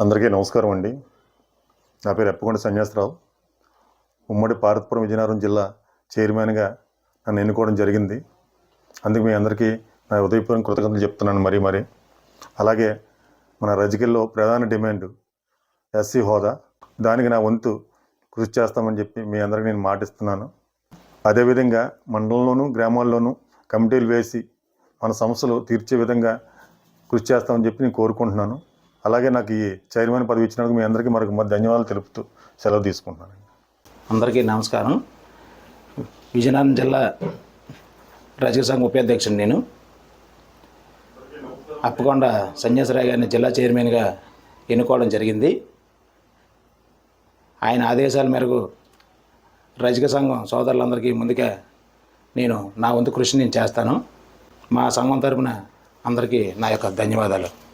అందరికీ నమస్కారం అండి. నా పేరు ఎప్పకొండ సన్యాసరావు. ఉమ్మడి పార్వతీపురం విజయనగరం జిల్లా చైర్మన్గా నన్ను ఎన్నుకోవడం జరిగింది. అందుకు మీ అందరికీ నా ఉదయపూర్వం కృతజ్ఞతలు చెప్తున్నాను మరీ మరీ. అలాగే మన రజకీల్లో ప్రధాన డిమాండ్ ఎస్సీ హోదా. దానికి నా వంతు కృషి చేస్తామని చెప్పి మీ అందరికీ నేను మాటిస్తున్నాను. అదేవిధంగా మండలంలోనూ గ్రామాల్లోనూ కమిటీలు వేసి మన సమస్యలు తీర్చే విధంగా కృషి చేస్తామని చెప్పి నేను కోరుకుంటున్నాను. అలాగే నాకు ఈ చైర్మన్ పదవి ఇచ్చినందుకు మీ అందరికీ మరొక మరి ధన్యవాదాలు తెలుపుతూ సెలవు తీసుకుంటున్నాను. అందరికీ నమస్కారం. విజయనగరం జిల్లా రజక సంఘం ఉపాధ్యక్షుడు నేను. అప్పకొండ సన్యాసరావు గారిని జిల్లా చైర్మన్గా ఎన్నుకోవడం జరిగింది. ఆయన ఆదేశాల మేరకు రజక సంఘం సోదరులందరికీ ముందుగా నేను నా వంతు కృషి నేను చేస్తాను. మా సంఘం తరపున అందరికీ నా యొక్క ధన్యవాదాలు.